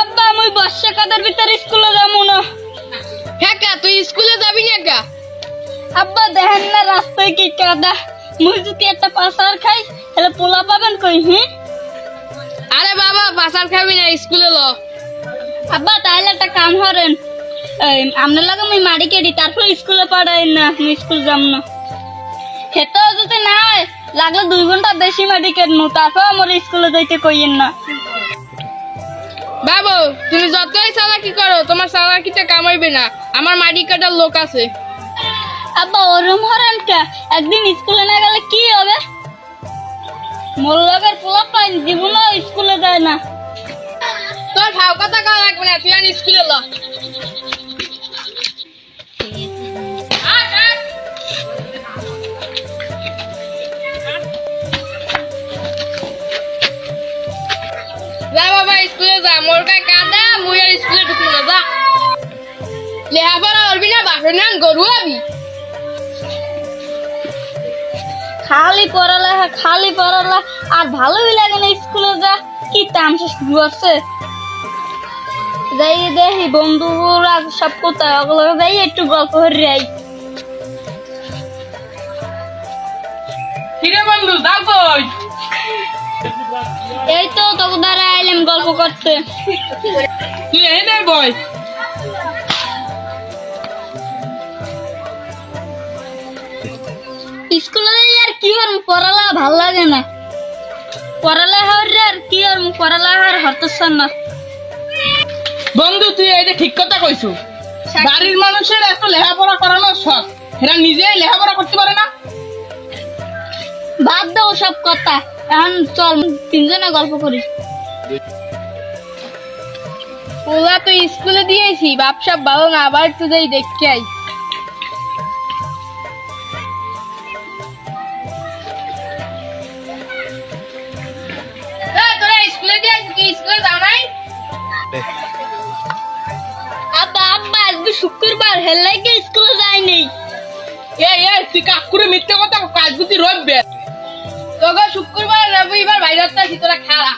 আব্বা মুই বর্ষা কাদার ভিতরে স্কুলে যাব না। হ্যাঁ তুই স্কুলে যাবি না কা? আব্বা দেখেন না রাস্তায় কি কাদা। মুই যদি একটা পাসার খাই তাহলে পোলা পাবেন কই আরে বাবা বাসার খাবি না স্কুলে ল। আব্বা তাহলে একটা কাম করেন। আপনার লাগে মুই মারি কেডি তারপর স্কুলে পড়াই না মুই স্কুল যাম না। খেতেও যদি না হয় লাগলে দুই ঘণ্টা বেশি মাটি কেটনু তারপর আমার স্কুলে যাইতে কইয়েন না। বাবু তুমি যতই চালাকি করো তোমার চালাকিতে কামাইবে না। আমার মাটি কাটার লোক আছে। আব্বা ওরম হরেন কে? একদিন স্কুলে না গেলে কি হবে? মোর লগের পোলা পাইন জীবনও স্কুলে যায় না। তোর ভাও কথা কওয়া লাগবে না তুই আর স্কুলে ল। লেহাপড়া করবি না নাম গরু আবি খালি পড়ালেখা খালি পড়ালেখা। আর ভালোই লাগে না স্কুলে যা কি তামসা শুরু আছে। যাই দেখি বন্ধুরা সব কোথায়? ওগুলো যাই একটু গল্প করে আই। কিরে বন্ধু কই? এই তো তোকে দ্বারা আইলাম গল্প করতে। তুই এই নে বই স্কুলে আর কি আর পড়ালেখা ভালো লাগে না। আর কি আর পড়ালেখার না। বন্ধু তুই ঠিক কথা কইছু। বাড়ির মানুষের এত লেখাপড়া করানোর শখ এরা নিজেই লেখাপড়া করতে পারে না? বাদ দাও সব কথা। এখন চল তিনজনে গল্প করি। ওলা তো স্কুলে দিয়েছি বাপসাপ ভালো না আবার যাই দেখতে আই আব্বা আব্বা আজকে শুক্রবার হেলাইকে স্কুলে যাই নেই। এই এই তুই কাকুরে মিথ্যে কথা কাজ বুঝি রববে তোকে শুক্রবার রবিবার বাইরে তোরা খেলা।